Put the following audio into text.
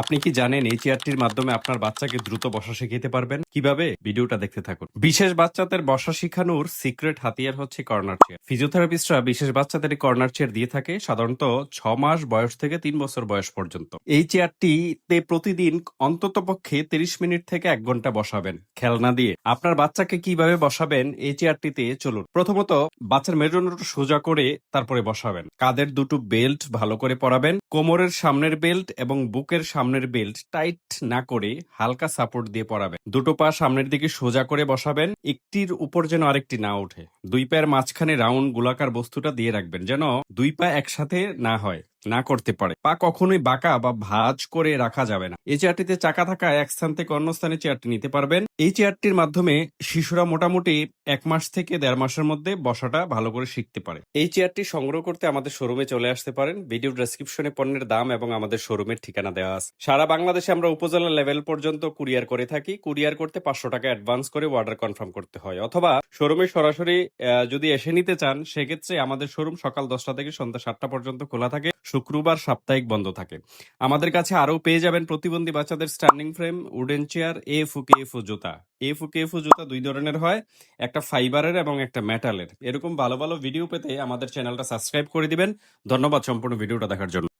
আপনি কি জানেন এই চেয়ারটির মাধ্যমে আপনার বাচ্চাকে দ্রুত বসা শিখাতে পারবেন? কীভাবে? ভিডিওটা দেখতে থাকুন। বিশেষ বাচ্চাদের বসা শিখানোর সিক্রেট হাতিয়ার হচ্ছে কর্নার চেয়ার। ফিজিওথেরাপিস্টরা বিশেষ বাচ্চাদের কর্নার চেয়ার দিয়ে থাকে, সাধারণত ছ মাস বয়স থেকে তিন বছর বয়স পর্যন্ত। এই চেয়ারটিতে প্রতিদিন অন্তত পক্ষে তিরিশ মিনিট থেকে এক ঘণ্টা বসাবেন খেলনা দিয়ে। আপনার বাচ্চাকে কীভাবে বসাবেন এই চেয়ারটিতে চলুন। প্রথমত বাচ্চার মেরুদণ্ডটা সোজা করে তারপরে বসাবেন। কাদের দুটো বেল্ট ভালো করে পরাবেন। কোমরের সামনের বেল্ট এবং বুকের সামনের বেল্ট টাইট না করে হালকা সাপোর্ট দিয়ে পরাবেন। দুটো পা সামনের দিকে সোজা করে বসাবেন। একটির উপর যেন আরেকটি না ওঠে। দুই পায়ের মাঝখানে রাউন্ড গোলাকার বস্তুটা দিয়ে রাখবেন যেন দুই পা একসাথে না হয়, না করতে পারে। পা কখনোই বাঁকা বা ভাঁজ করে রাখা যাবে না। এই চেয়ারটিতে চাকা থাকা এক স্থান থেকে অন্য স্থানে চেয়ারটি নিতে পারবেন। এই চেয়ারটির মাধ্যমে শিশুরা মোটামুটি এক মাস থেকে দেড় মাসের মধ্যে বসাটা ভালো করে শিখতে পারে। এই চেয়ারটি সংগ্রহ করতে আমাদের শোরুমে চলে আসতে পারেন। ভিডিও ডেসক্রিপশনে পণ্যের দাম এবং আমাদের শোরুমের ঠিকানা দেওয়া আছে। সারা বাংলাদেশে আমরা উপজেলা লেভেল পর্যন্ত কুরিয়ার করে থাকি। কুরিয়ার করতে পাঁচশো টাকা অ্যাডভান্স করে অর্ডার কনফার্ম করতে হয়। অথবা শোরুমে সরাসরি যদি এসে নিতে চান, সেক্ষেত্রে আমাদের শোরুম সকাল দশটা থেকে সন্ধ্যা সাতটা পর্যন্ত খোলা থাকে। শুক্রবার সাপ্তাহিক বন্ধ থাকে। আমাদের কাছে আরও পেয়ে যাবেন প্রতিবন্ধী বাচ্চাদের স্ট্যান্ডিং ফ্রেম উডেন চেয়ার এ ফুকে এফু জুতা। এ ফুকে এফু জুতা দুই ধরনের হয়, একটা ফাইবারের এবং একটা মেটালের এরকম ভালো ভালো ভিডিও পেতে আমাদের চ্যানেলটা সাবস্ক্রাইব করে দিবেন। ধন্যবাদ সম্পূর্ণ ভিডিওটা দেখার জন্য।